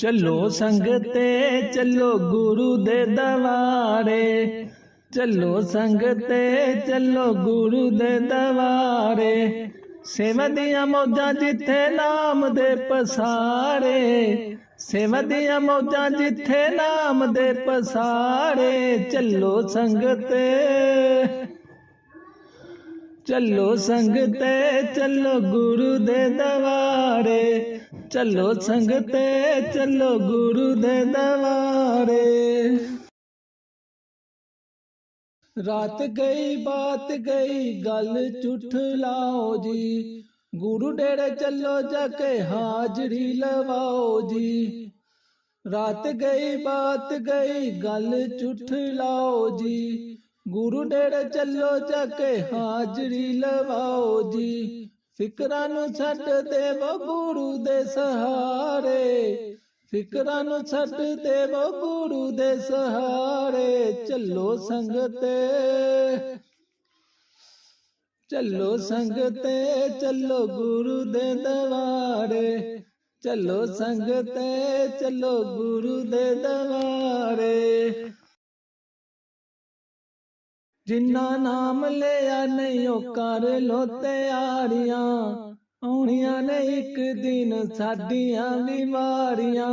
ਚੱਲੋ ਸੰਗਤੇ ਚੱਲੋ ਗੁਰੂ ਦੇ ਦਵਾਰੇ। ਚੱਲੋ ਸੰਗਤੇ ਚੱਲੋ ਗੁਰੂ ਦੇ ਦਵਾਰੇ। ਸੇਵਾ ਦੀਆਂ ਮੌਜਾਂ ਜਿੱਥੇ ਨਾਮ ਦੇ ਪਸਾਰੇ। ਸੇਵਾ ਦੀਆਂ ਮੌਜਾਂ ਜਿੱਥੇ ਨਾਮ ਦੇ ਪਸਾਰੇ। ਚੱਲੋ ਸੰਗਤੇ। ਚੱਲੋ ਸੰਗਤੇ ਚੱਲੋ ਗੁਰੂ ਦੇ ਦਵਾਰੇ। ਚੱਲੋ ਸੰਗਤੇ ਚੱਲੋ ਗੁਰੂ ਦੇ ਦਵਾਰੇ। ਰਾਤ ਗਈ ਬਾਤ ਗਈ ਗੱਲ ਝੂਠ ਲਾਓ ਜੀ। ਗੁਰੂ ਡੇਰੇ ਚੱਲੋ ਜਾ ਕੇ ਹਾਜ਼ਰੀ ਲਵਾਓ ਜੀ। ਰਾਤ ਗਈ ਬਾਤ ਗਈ ਗੱਲ ਝੂਠ ਲਾਓ ਜੀ। ਗੁਰੂ ਡੇਰੇ ਚੱਲੋ ਜਾ ਕੇ ਹਾਜ਼ਰੀ ਲਵਾਓ ਜੀ। ਫਿਕਰਾਂ ਨੂੰ ਛੱਡ ਦੇਵੋ ਗੁਰੂ ਦੇ ਸਹਾਰੇ। ਫਿਕਰਾਂ ਨੂੰ ਛੱਡ ਦੇਵੋ ਗੁਰੂ ਦੇ ਸਹਾਰੇ। ਚੱਲੋ ਸੰਗਤੇ ਚੱਲੋ ਸੰਗਤੇ ਚੱਲੋ ਗੁਰੂ ਦੇ ਦਵਾਰੇ। ਚੱਲੋ ਸੰਗਤੇ ਚੱਲੋ ਗੁਰੂ ਦੇ ਦਵਾਰੇ। ਜਿੰਨਾ ਨਾਮ ਲਿਆ ਨਹੀਂ ਉਹ ਕਰ ਲੋ ਤਿਆਰੀਆਂ ਆਉਣੀਆਂ ਨੇ ਇੱਕ ਦਿਨ ਸਾਡੀਆਂ ਬਿਮਾਰੀਆਂ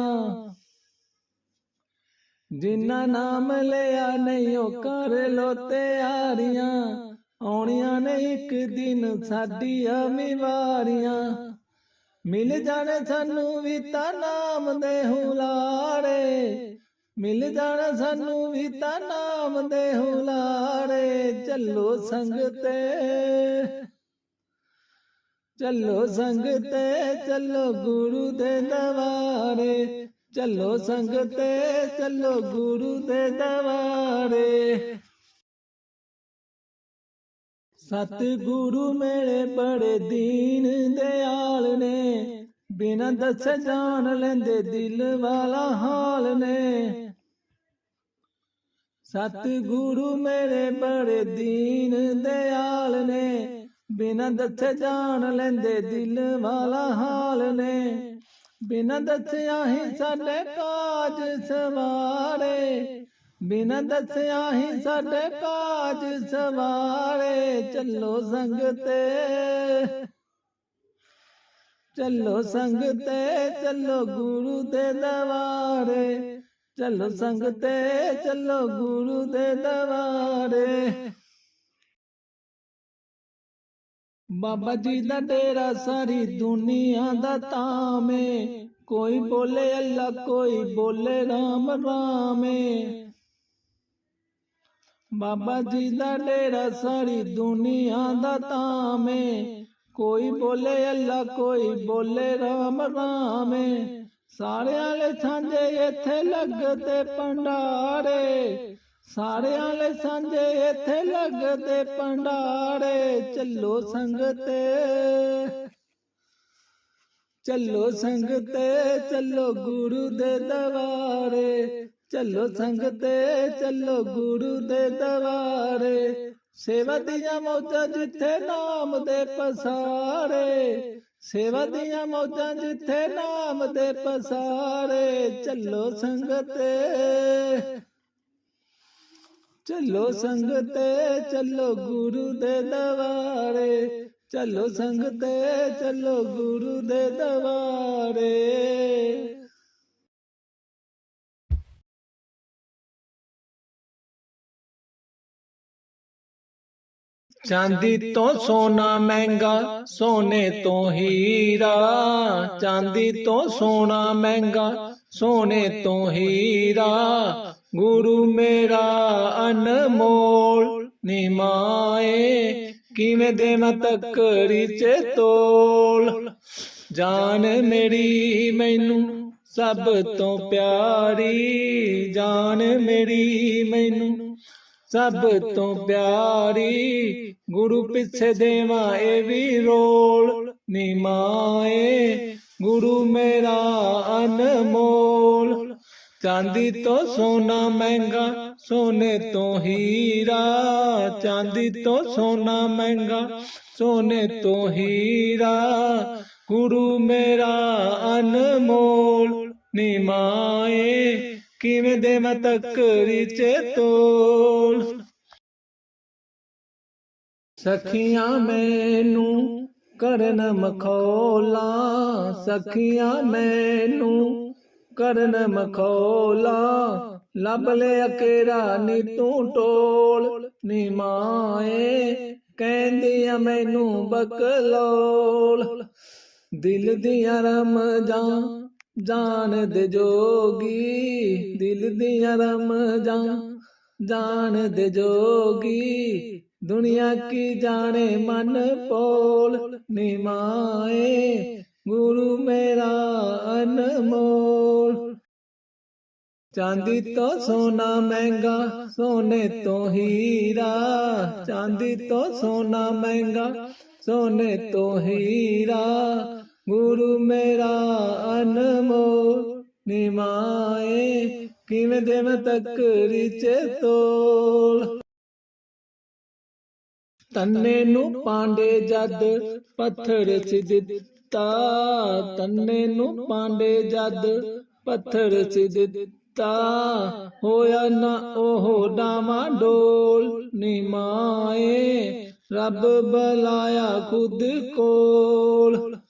ਜਿੰਨਾ ਨਾਮ ਲਿਆ ਨਹੀਂ ਉਹ ਕਰ ਲੋ ਤਿਆਰੀਆਂ ਆਉਣੀਆਂ ਨੇ ਇੱਕ ਦਿਨ ਸਾਡੀਆਂ ਬਿਮਾਰੀਆਂ ਮਿਲ ਜਾਣੇ ਸਾਨੂੰ ਵੀ ਤਾਂ ਨਾਮ ਦੇ ਹੁਲਾਰੇ ਮਿਲ ਜਾਣਾ ਸਾਨੂੰ ਵੀ ਤਾਂ ਨਾਮ ਦੇ ਹੁਲਾਰੇ ਚੱਲੋ ਸੰਗਤੇ ਚੱਲੋ ਸੰਗਤੇ ਚੱਲੋ ਗੁਰੂ ਦੇ ਦਵਾਰੇ ਚੱਲੋ ਸੰਗ ਤੇ, ਚੱਲੋ ਗੁਰੂ ਦੇ ਦਵਾਰੇ ਸਤ ਗੁਰੂ ਮੇਰੇ ਬੜੇ ਦੀਨ ਦਿਆਲ ਨੇ। ਬਿਨਾਂ ਦੱਸੇ ਜਾਣ ਲੈਂਦੇ ਦਿਲ ਵਾਲਾ ਹਾਲ ਨੇ। ਸਤ ਗੁਰੂ ਮੇਰੇ ਬੜੇ ਦੀਨ ਦਿਆਲ ਨੇ, ਬਿਨਾਂ ਦੱਸੇ ਜਾਣ ਲੈਂਦੇ ਦਿਲ ਵਾਲਾ ਹਾਲ ਨੇ। ਬਿਨਾਂ ਦੱਸਿਆ ਹੀ ਸਾਡੇ ਕਾਜ ਸਵਾਰੇ, ਬਿਨਾਂ ਦੱਸਿਆ ਹੀ ਸਾਡੇ ਕਾਜ ਸਵਾਰੇ, ਚੱਲੋ ਸੰਗਤੇ ਚੱਲੋ ਸੰਗ ਤੇ, ਚੱਲੋ ਗੁਰੂ ਦੇ ਦਵਾਰੇ। ਚੱਲੋ ਸੰਗਤੇ ਚੱਲੋ ਗੁਰੂ ਦੇ ਦਵਾਰੇ ਬਾਬਾ ਜੀ ਦਾ ਡੇਰਾ ਸਾਰੀ ਦੁਨੀਆ ਦਾ ਤਾਮੇ ਕੋਈ ਬੋਲੇ ਅੱਲਾ ਕੋਈ ਬੋਲੇ ਰਾਮ ਰਾਮੇ ਬਾਬਾ ਜੀ ਦਾ ਡੇਰਾ ਸਾਰੀ ਦੁਨੀਆ ਦਾ ਤਾਮੇ ਕੋਈ ਬੋਲੇ ਅੱਲਾ ਕੋਈ ਬੋਲੇ ਰਾਮ ਰਾਮੇ ਸਾਰਿਆਂ ਲੈ ਸਾਂਝੇ ਇੱਥੇ ਲੱਗਦੇ ਭੰਡਾਰੇ। ਸਾਰਿਆਂ ਲੈ ਸਾਂਝੇ ਇੱਥੇ ਲੱਗਦੇ ਭੰਡਾਰੇ। ਚੱਲੋ ਸੰਗਤੇ ਚੱਲੋ ਸੰਗਤੇ ਚੱਲੋ ਗੁਰੂ ਦੇ ਦਵਾਰੇ। ਚੱਲੋ ਸੰਗਤੇ ਚੱਲੋ ਗੁਰੂ ਦੇ ਦਵਾਰੇ। ਸੇਵਾ ਦੀਆਂ ਮੌਜਾਂ ਜਿੱਥੇ ਨਾਮ ਦੇ ਪਸਾਰੇ। ਸੇਵਾ ਦੀਆਂ ਮੌਜਾਂ ਜਿੱਥੇ ਨਾਮ ਦੇ ਪਸਾਰੇ ਚੱਲੋ ਸੰਗਤੇ। ਚੱਲੋ ਸੰਗਤੇ ਚੱਲੋ ਗੁਰੂ ਦੇ ਦਵਾਰੇ। ਚੱਲੋ ਸੰਗਤੇ ਚੱਲੋ ਗੁਰੂ ਦੇ ਦਵਾਰੇ। ਚਾਂਦੀ ਤੋਂ ਸੋਨਾ ਮਹਿੰਗਾ ਸੋਨੇ ਤੋਂ ਹੀਰਾ। ਚਾਂਦੀ ਤੋਂ ਸੋਨਾ ਮਹਿੰਗਾ ਸੋਨੇ ਤੋਂ ਹੀਰਾ। ਗੁਰੂ ਮੇਰਾ ਅਨਮੋਲ ਨਿਮਾਏ ਕਿਵੇਂ ਦੇਵਾਂ ਤੱਕੜੀ ਚ ਤੋਲ? ਜਾਨ ਮੇਰੀ ਮੈਨੂੰ ਸਭ ਤੋਂ ਪਿਆਰੀ। ਜਾਨ ਮੇਰੀ ਮੈਨੂੰ ਸਭ ਤੋਂ ਪਿਆਰੀ ਗੁਰੂ ਪਿੱਛੇ ਦੇਵਾਂ ਇਹ ਵੀ ਰੋਲ ਨਿਮਾਏ ਗੁਰੂ ਮੇਰਾ ਅਨਮੋਲ। ਚਾਂਦੀ ਤੋਂ ਸੋਨਾ ਮਹਿੰਗਾ ਸੋਨੇ ਤੋਂ ਹੀਰਾ। ਚਾਂਦੀ ਤੋਂ ਸੋਨਾ ਮਹਿੰਗਾ ਸੋਨੇ ਤੋਂ ਹੀਰਾ। ਗੁਰੂ ਮੇਰਾ ਅਨਮੋਲ। ਨੀ ਮਾਏ ਕਿਵੇਂ ਦੇ ਮੈਂ ਤੱਕਰੀ ਚ ਤੋਲ? ਸਖੀਆਂ ਮੈਨੂੰ ਕਰਨ ਮਖੌਲਾ, ਸਖੀਆਂ ਮੈਨੂੰ ਕਰਨ ਮਖੌਲਾ, ਲੱਭ ਲੈ ਅਕੇਰਾ ਨੀ ਤੂੰ ਟੋਲ। ਨੀ ਮਾਏ ਕਹਿੰਦੀ ਆ ਮੈਨੂੰ ਬਕਲੋਲ। ਦਿਲ ਦੀਆਂ ਰਮਜਾਂ ਜਾਣ ਦੇ ਜੋਗੀ, ਦਿਲ ਦੀਆਂ ਰਮਜਾਂ। ਜਾਣ ਜੋਗੀ, ਦੁਨੀਆ ਕੀ ਜਾਣੇ ਮਨ ਪੋਲ। ਨਿਮਾਏ ਗੁਰੂ ਮੇਰਾ ਅਨਮੋਲ। ਚਾਂਦੀ ਤੋਂ ਸੋਨਾ ਮਹਿੰਗਾ, ਸੋਨੇ ਤੋਂ ਹੀਰਾ। ਚਾਂਦੀ ਤੋਂ ਸੋਨਾ ਮਹਿੰਗਾ, ਸੋਨੇ ਤੋਂ ਹੀਰਾ। ਗੁਰੂ ਮੇਰਾ ਅਨਮੋਲ, ਨਿਮਾਏ ਕਿਵੇਂ ਦੇਵ ਤੱਕਰੀ ਚ ਤੰਨੇ ਨੂੰ ਪਾਂਡੇ ਜਦ ਪੱਥਰ ਚ ਦਿੱਤਾ, ਤੰਨੇ ਨੂੰ ਪਾਂਡੇ ਜਦ ਪੱਥਰ ਚ ਦਿੱਤਾ, ਹੋਇਆ ਨਾ ਉਹ ਡਾਮਾ ਡੋਲ, ਨਿਮਾਏ ਰੱਬ ਬਲਾਇਆ ਖੁਦ ਕੋਲ।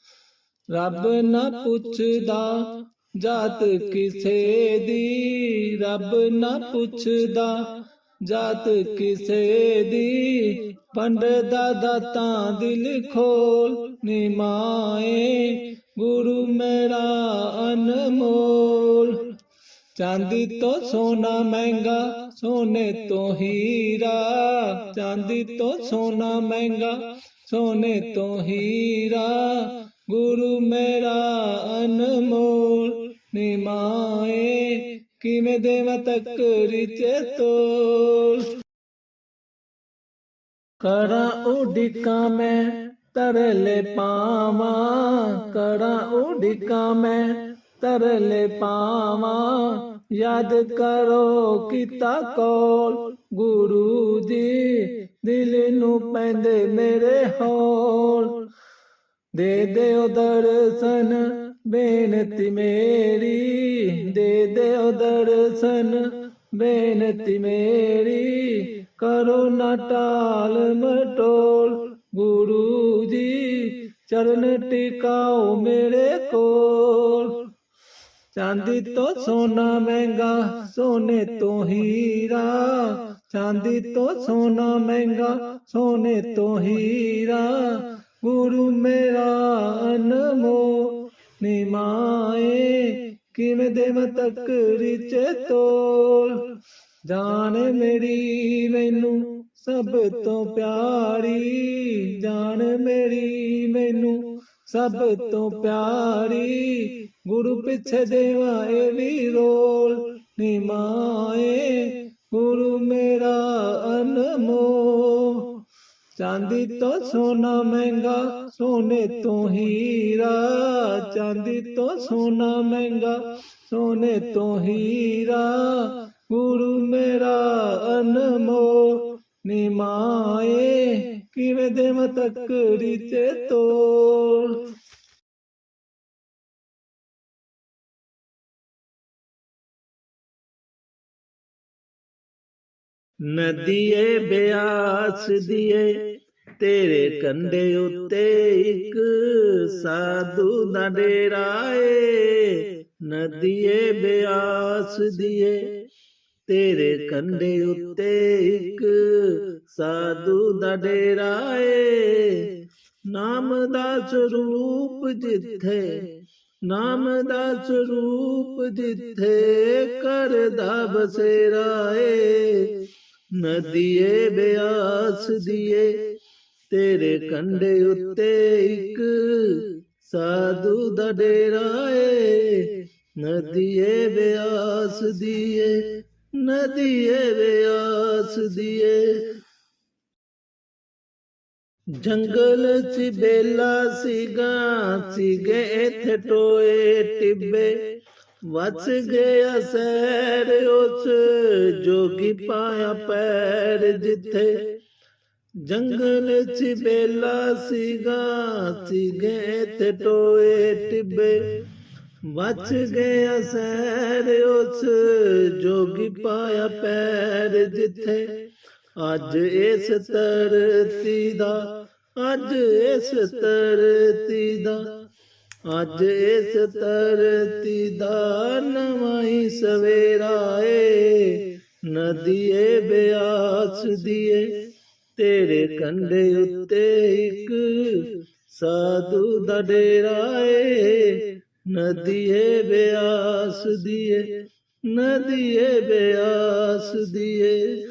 ਰੱਬ ਨਾ ਪੁੱਛਦਾ ਜਾਤ ਕਿਸੇ ਦੀ। ਰੱਬ ਨਾ ਪੁੱਛਦਾ ਜਾਤ ਕਿਸੇ ਦੀ। ਪੰਡਦਾ ਦਾਤਾ ਦਿਲ ਖੋਲ ਨਿਮਾਏ ਗੁਰੂ ਮੇਰਾ ਅਨਮੋਲ। ਚਾਂਦੀ ਤੋਂ ਸੋਨਾ ਮਹਿੰਗਾ, ਸੋਨੇ ਤੋਂ ਹੀਰਾ। ਚਾਂਦੀ ਤੋਂ ਸੋਨਾ ਮਹਿੰਗਾ, ਸੋਨੇ ਤੋਂ ਹੀਰਾ। ਗੁਰੂ ਮੇਰਾ ਅਨਮੋਲ, ਨਿਮਾਏ, ਕਿਵੇਂ ਦੇਵ ਤੱਕਰੀ ਚ ਤੋਲ? ਕਰਾਂ ਉਡਿਕਾ ਮੈਂ, ਤਰਲੇ ਪਾਵਾਂ, ਕਰਾਂ ਉਡਿਕਾ ਮੈਂ, ਤਰਲੇ ਪਾਵਾਂ, ਯਾਦ ਕਰੋ ਕੀਤਾ ਕੋਲ, ਗੁਰੂ ਜੀ, ਦਿਲ ਨੂੰ ਪੈਂਦੇ ਮੇਰੇ ਹੌਲ। ਦੇ ਦਿਓ ਦਰਸ਼ਨ, ਬੇਨਤੀ ਮੇਰੀ। ਦੇ ਦਿਓ ਦਰਸ਼ਨ, ਬੇਨਤੀ ਮੇਰੀ। ਕਰੋ ਨਾ ਟਾਲ ਮਟੋਲ, ਗੁਰੂ ਜੀ, ਚਰਨ ਟਿਕਾਓ ਮੇਰੇ ਕੋਲ। ਚਾਂਦੀ ਤੋਂ ਸੋਨਾ ਮਹਿੰਗਾ, ਸੋਨੇ ਤੋਂ ਹੀਰਾ। ਚਾਂਦੀ ਤੋਂ ਸੋਨਾ ਮਹਿੰਗਾ, ਸੋਨੇ ਤੋਂ ਹੀਰਾ। ਗੁਰੂ ਮੇਰਾ ਅਨਮੋ ਨਿਮਾਏ, ਕਿਵੇਂ ਦੇਵ ਤੱਕਰੀ ਚ ਤੋਲ? ਜਾਣ ਮੇਰੀ ਮੈਨੂੰ ਸਭ ਤੋਂ ਪਿਆਰੀ, ਜਾਣ ਮੇਰੀ ਮੈਨੂੰ ਸਭ ਤੋਂ ਪਿਆਰੀ, ਗੁਰੂ ਪਿੱਛੇ ਦੇਵਾ ਇਹ ਵੀ ਰੋਲ। ਨਿਮਾਏ, ਗੁਰੂ ਮੇਰਾ ਅਨਮੋ ਚਾਂਦੀ ਤੋਂ ਸੋਨਾ ਮਹਿੰਗਾ, ਸੋਨੇ ਤੋਂ ਹੀਰਾ। ਚਾਂਦੀ ਤੋਂ ਸੋਨਾ ਮਹਿੰਗਾ, ਸੋਨੇ ਤੋਂ ਹੀਰਾ। ਗੁਰੂ ਮੇਰਾ ਅਨਮੋ, ਨਿਮਾਏ, ਕਿਵੇਂ ਦੇ ਤੱਕਰੀ ਤੇ ਤੋਲ। ਨਦੀਏ ਬਿਆਸ ਦੀਏ, ਤੇਰੇ ਕੰਡੇ ਉੱਤੇ ਇੱਕ ਸਾਧੂ ਦਾ ਡੇਰਾ ਏ ਨਦੀਏ ਬਿਆਸ ਦੀਏ, ਤੇਰੇ ਕੰਡੇ ਉੱਤੇ ਇੱਕ ਸਾਧੂ ਦਾ ਡੇਰਾ ਏ ਨਾਮ ਦਾ ਸਰੂਪ ਜਿੱਥੇ, ਨਾਮ ਦਾ ਸਰੂਪ ਜਿੱਥੇ ਕਰਦਾ ਬਸੇਰਾ ਏ ਨਦੀਏ ਬਿਆਸ ਦੀਏ, ਤੇਰੇ ਕੰਡੇ ਉੱਤੇ ਇੱਕ ਸਾਧੂ ਦਾ ਡੇਰਾ ਏ। ਨਦੀਏ ਬਿਆਸ ਦੀਏ, ਨਦੀਏ ਬਿਆਸ ਦੀਏ। ਜੰਗਲ ਚ ਬੇਲਾ ਸੀਗਾ, ਸੀਗੇ ਇੱਥੇ ਟੋਏ ਟਿੱਬੇ। ਵਸ ਗਿਆ ਸੈਰ ਉਸ ਜੋਗੀ ਪਾਇਆ ਪੈਰ ਜਿੱਥੇ ਜੰਗਲ ਚ ਬੇਲਾ ਸੀਗਾ ਸੀਗੇ ਇੱਥੇ ਟੋਏ ਟਿੱਬੇ ਬਚ ਗਿਆ ਸੈਰ ਉਸ ਜੋਗੀ ਪਾਇਆ ਪੈਰ ਜਿੱਥੇ ਅੱਜ ਇਸ ਧਰਤੀ ਦਾ ਅੱਜ ਇਸ ਧਰਤੀ ਦਾ ਅੱਜ ਇਸ ਧਰਤੀ ਦਾ ਨਵਾਂ ਹੀ ਸਵੇਰਾ ਏ। ਨਦੀਏ ਬਿਆਸ ਦੀਏ ਤੇਰੇ ਕੰਢੇ ਉੱਤੇ ਇੱਕ ਸਾਧੂ ਦਾ ਡੇਰਾ ਏ। ਨਦੀਏ ਬਿਆਸ ਦੀਏ ਨਦੀਏ ਬਿਆਸ ਦੀਏ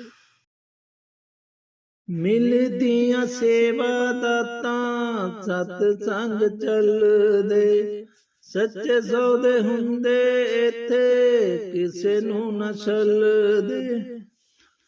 ਮਿਲਦੀਆਂ ਸੇਵਾ ਦਾਤਾਂ ਸਤ ਸੰਗ ਚੱਲਦੇ। ਸੱਚੇ ਸੌਦੇ ਹੁੰਦੇ ਇੱਥੇ, ਕਿਸੇ ਨੂੰ ਨਾ ਛੱਲਦੇ।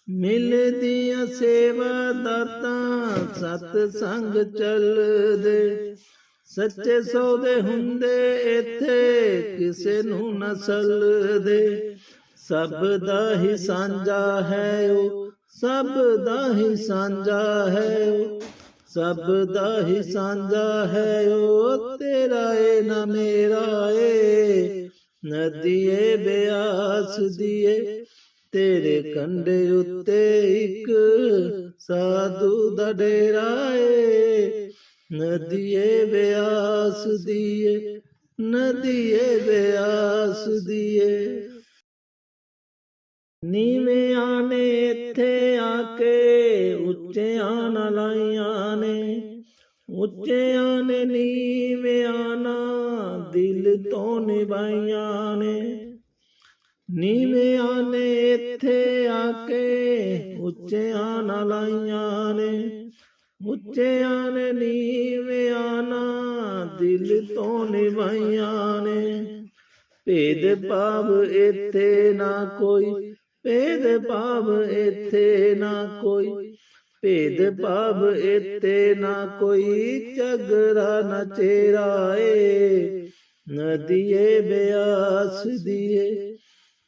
ਮਿਲਦੀਆਂ ਸੇਵਾ ਦਾਤਾਂ ਸਤ ਸੰਗ ਚੱਲਦੇ। ਸੱਚੇ ਸੌਦੇ ਹੁੰਦੇ ਇੱਥੇ, ਕਿਸੇ ਨੂੰ ਨਾ ਛੱਲਦੇ। ਸਭ ਦਾ ਹੀ ਸਾਂਝਾ ਹੈ ਉਹ ਸਭ ਦਾ ਹੀ ਸਾਂਝਾ ਹੈ ਉਹ ਸਭ ਦਾ ਹੀ ਸਾਂਝਾ ਹੈ, ਓ ਤੇਰਾ ਏ ਨਾ ਮੇਰਾ ਏ। ਨਦੀਏ ਬਿਆਸ ਦੀਏ, ਤੇਰੇ ਕੰਢੇ ਉੱਤੇ ਇੱਕ ਸਾਧੂ ਦਾ ਡੇਰਾ ਏ। ਨਦੀਏ ਬਿਆਸ ਦੀਏ, ਨਦੀਏ ਬਿਆਸ ਦੀਏ। ਨੀਵਿਆਂ ਨੇ ਇੱਥੇ ਆ ਕੇ ਉੱਚਿਆਂ ਨਾ ਲਾਈਆਂ ਨੇ। ਉੱਚਿਆਂ ਨੇ ਨੀਵਿਆਂ ਨਾ ਦਿਲ ਤੋਂ ਨਿਭਾਈਆਂ ਨੇ। ਨੀਵਿਆਂ ਨੇ ਇੱਥੇ ਆ ਕੇ ਉੱਚਿਆਂ ਨਾ ਲਾਈਆਂ ਨੇ। ਉੱਚਿਆਂ ਨੇ ਨੀਵਿਆਂ ਨਾ ਦਿਲ ਤੋਂ ਨਿਭਾਈਆਂ ਨੇ। ਭੇਦ ਭਾਵ ਇੱਥੇ ਨਾ ਕੋਈ ਭੇਦ ਭਾਵ ਇਥੇ ਨਾ ਕੋਈ। ਭੇਦ ਭਾਵ ਇੱਥੇ ਨਾ ਕੋਈ ਝਗੜਾ ਨਾ ਚੇਰਾ ਏ ਨਦੀਏ ਬਿਆਸ ਦੀਏ,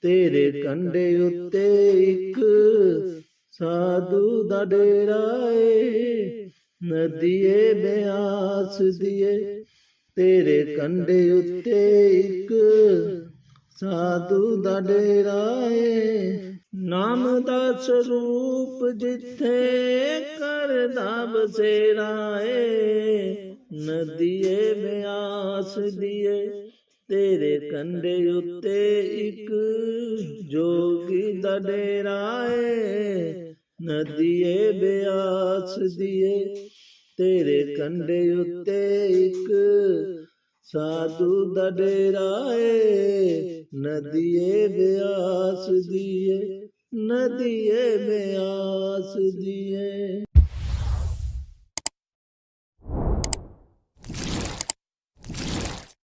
ਤੇਰੇ ਕੰਡੇ ਉੱਤੇ ਇੱਕ ਸਾਧੂ ਦਾ ਡੇਰਾ ਏ। ਨਦੀਏ ਬਿਆਸ ਦੀਏ, ਤੇਰੇ ਕੰਡੇ ਉੱਤੇ ਇੱਕ ਸਾਧੂ ਦਾ ਡੇਰਾ ਏ। ਨਾਮ ਦਾ ਸਰੂਪ ਜਿੱਥੇ ਕਰਦਾ ਬਸੇਰਾ ਏ, ਨਦੀਏ ਬਿਆਸ ਦੀਏ। ਤੇਰੇ ਕੰਢੇ ਉੱਤੇ ਇੱਕ ਜੋਗੀ ਦਾ ਡੇਰਾ ਏ, ਨਦੀਏ ਬਿਆਸ ਦੀਏ। ਤੇਰੇ ਕੰਢੇ ਉੱਤੇ ਇੱਕ ਸਾਧੂ ਦਾ ਡੇਰਾ ਏ, ਨਦੀਏ ਬਿਆਸ ਦੀਏ। ਨਦੀਏ ਬਿਆਸ ਦੀਏ।